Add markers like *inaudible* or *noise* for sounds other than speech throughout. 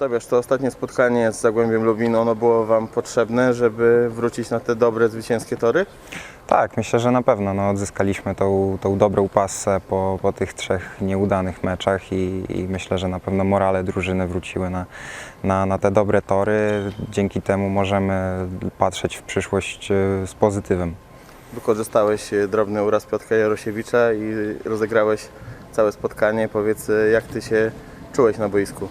Tobiasz, to ostatnie spotkanie z Zagłębiem Lubin, ono było Wam potrzebne, żeby wrócić na te dobre, zwycięskie tory? Tak, myślę, że na pewno no, odzyskaliśmy tą, tą dobrą pasę po, po tych trzech nieudanych meczach i, i myślę, że na pewno morale drużyny wróciły na, na, na te dobre tory. Dzięki temu możemy patrzeć w przyszłość e, z pozytywem. Wykorzystałeś e, drobny uraz Piotra Jarosiewicza i rozegrałeś całe spotkanie. Powiedz, e, jak Ty się czułeś na boisku?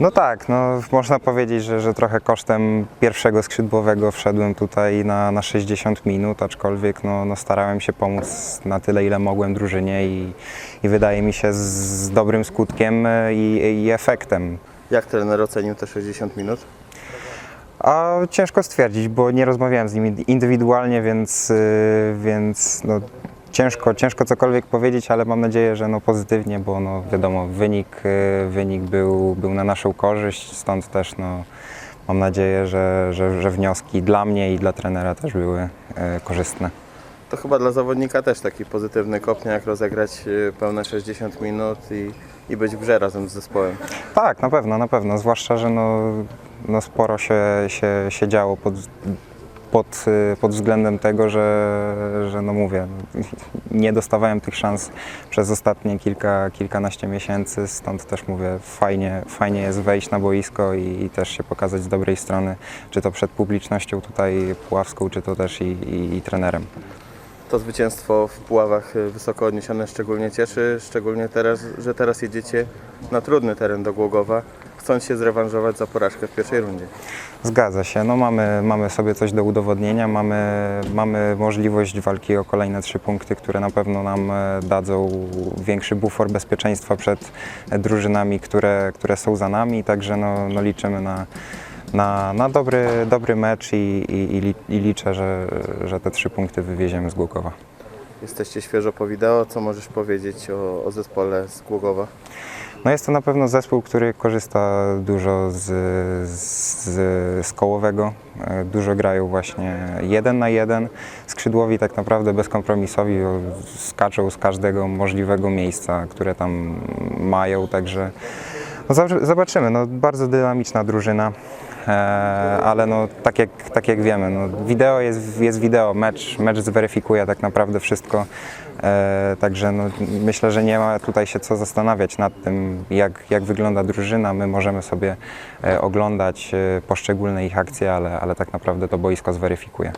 No tak, no, można powiedzieć, że, że trochę kosztem pierwszego skrzydłowego wszedłem tutaj na, na 60 minut, aczkolwiek no, no starałem się pomóc na tyle, ile mogłem drużynie i, i wydaje mi się z, dobrym skutkiem e, i, i efektem. Jak trener ocenił te 60 minut? A ciężko stwierdzić, bo nie rozmawiałem z nimi indywidualnie, więc, y, więc no, ciężko, ciężko cokolwiek powiedzieć, ale mam nadzieję, że no, pozytywnie, bo no, wiadomo, wynik, y, wynik był, był na naszą korzyść, stąd też no, mam nadzieję, że, że, że wnioski dla mnie i dla trenera też były y, korzystne. To chyba dla zawodnika też taki pozytywny kopniak, rozegrać e, pełne 60 minut i, i być w grze razem z zespołem. Tak, na pewno, na pewno. Zwłaszcza, że no, no sporo się, się, się działo pod, pod, y, pod względem tego, że, że no mówię, *laughs* nie dostawałem tych szans przez ostatnie kilka, kilkanaście miesięcy, stąd też mówię, fajnie, fajnie jest wejść na boisko i, i też się pokazać z dobrej strony, czy to przed publicznością tutaj puławską, czy to też i, i, i trenerem. To zwycięstwo w Puławach e, wysoko odniesione szczególnie cieszy, szczególnie teraz, że teraz jedziecie na trudny teren do Głogowa, chcąc się zrewanżować za porażkę w pierwszej rundzie. Zgadza się. No mamy, mamy sobie coś do udowodnienia, mamy, mamy możliwość walki o kolejne trzy punkty, które na pewno nam e, dadzą większy bufor bezpieczeństwa przed drużynami, które, które są za nami, także no, no liczymy na, na, na dobry, dobry mecz i, i, i li- i liczę, że, że te trzy punkty wywieziemy z Głogowa. Jesteście świeżo po wideo, co możesz powiedzieć o, o zespole z Głogowa? No jest to na pewno zespół, który korzysta dużo z, z, z kołowego. E, Dużo grają właśnie jeden na jeden. Skrzydłowi tak naprawdę bezkompromisowi skaczą z każdego możliwego miejsca, które tam mają, także no zob- zobaczymy. No, bardzo dynamiczna drużyna. E, ale no, tak, jak, tak jak wiemy, no, wideo jest, jest wideo, mecz, mecz zweryfikuje tak naprawdę wszystko. E, także no, myślę, że nie ma tutaj się co zastanawiać nad tym, jak, jak wygląda drużyna. My możemy sobie e, oglądać poszczególne ich akcje, ale, ale tak naprawdę to boisko zweryfikuje.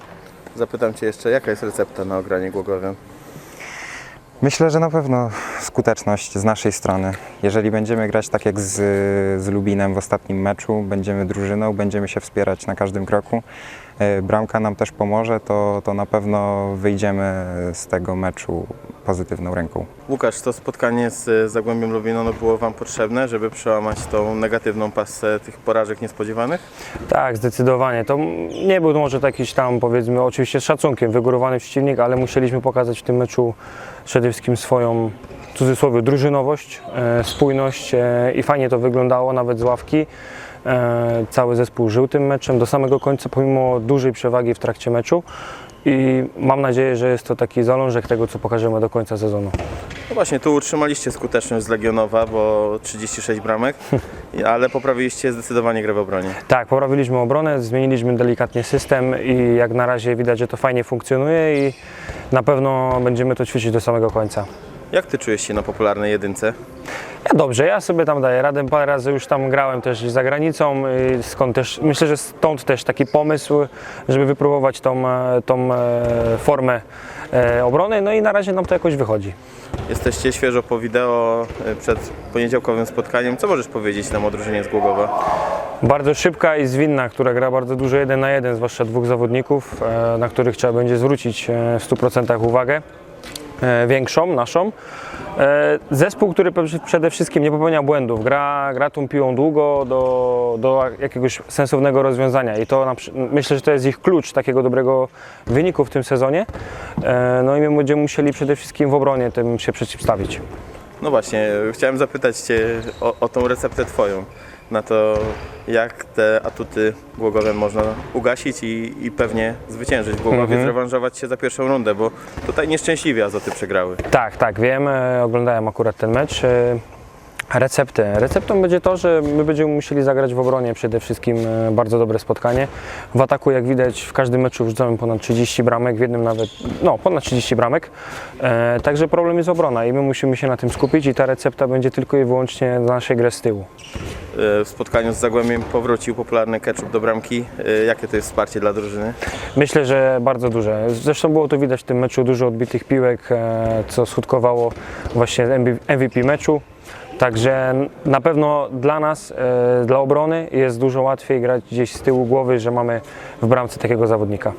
Zapytam Cię jeszcze, jaka jest recepta na ogranie Głogowem? Myślę, że na pewno skuteczność z naszej strony. Jeżeli będziemy grać tak jak z, z Lubinem w ostatnim meczu, będziemy drużyną, będziemy się wspierać na każdym kroku. e, Bramka nam też pomoże, to, to na pewno wyjdziemy z tego meczu pozytywną ręką. Łukasz, to spotkanie z Zagłębiem Lubin, ono było Wam potrzebne, żeby przełamać tą negatywną pasę tych porażek niespodziewanych? Tak, zdecydowanie. To nie był może jakiś tam, powiedzmy, oczywiście z szacunkiem wygórowany przeciwnik, ale musieliśmy pokazać w tym meczu przede wszystkim swoją, w cudzysłowie, drużynowość, e, spójność e, i fajnie to wyglądało, nawet z ławki. E, cały zespół żył tym meczem do samego końca, pomimo dużej przewagi w trakcie meczu. I mam nadzieję, że jest to taki zalążek tego, co pokażemy do końca sezonu. No właśnie, tu utrzymaliście skuteczność z Legionowa, bo 36 bramek, *laughs* ale poprawiliście zdecydowanie grę w obronie. Tak, poprawiliśmy obronę, zmieniliśmy delikatnie system i jak na razie widać, że to fajnie funkcjonuje i na pewno będziemy to ćwiczyć do samego końca. Jak Ty czujesz się na popularnej jedynce? Ja dobrze, ja sobie tam daję radę, parę razy już tam grałem też za granicą, i skąd też, myślę, że stąd też taki pomysł, żeby wypróbować tą, e, tą e, formę e, obrony, no i na razie nam to jakoś wychodzi. Jesteście świeżo po wideo y, przed poniedziałkowym spotkaniem. Co możesz powiedzieć nam o drużynie z Głogowa? Bardzo szybka i zwinna, która gra bardzo dużo jeden na jeden, zwłaszcza dwóch zawodników, na których trzeba będzie zwrócić w 100% uwagę. E, Większą, naszą. E, Zespół, który przede wszystkim nie popełnia błędów, gra, gra tą piłą długo do, do jakiegoś sensownego rozwiązania i to myślę, że to jest ich klucz takiego dobrego wyniku w tym sezonie. E, No i my będziemy musieli przede wszystkim w obronie tym się przeciwstawić. No właśnie, chciałem zapytać Cię o, o tą receptę Twoją, na to jak te atuty Głogowem można ugasić i, i pewnie zwyciężyć Głogowie, zrewanżować się za pierwszą rundę, bo tutaj nieszczęśliwie Azoty przegrały. Tak, tak, wiem, e, oglądałem akurat ten mecz. Receptę. Receptą będzie to, że my będziemy musieli zagrać w obronie przede wszystkim e, bardzo dobre spotkanie. W ataku, jak widać, w każdym meczu wrzucamy ponad 30 bramek, w jednym nawet, no ponad 30 bramek. E, także problem jest obrona i my musimy się na tym skupić i ta recepta będzie tylko i wyłącznie dla naszej gry z tyłu. E, W spotkaniu z Zagłębiem powrócił popularny ketchup do bramki. E, Jakie to jest wsparcie dla drużyny? Myślę, że bardzo duże. Zresztą było to widać w tym meczu dużo odbitych piłek, co skutkowało właśnie MVP meczu. Także na pewno dla nas, e, dla obrony jest dużo łatwiej grać gdzieś z tyłu głowy, że mamy w bramce takiego zawodnika.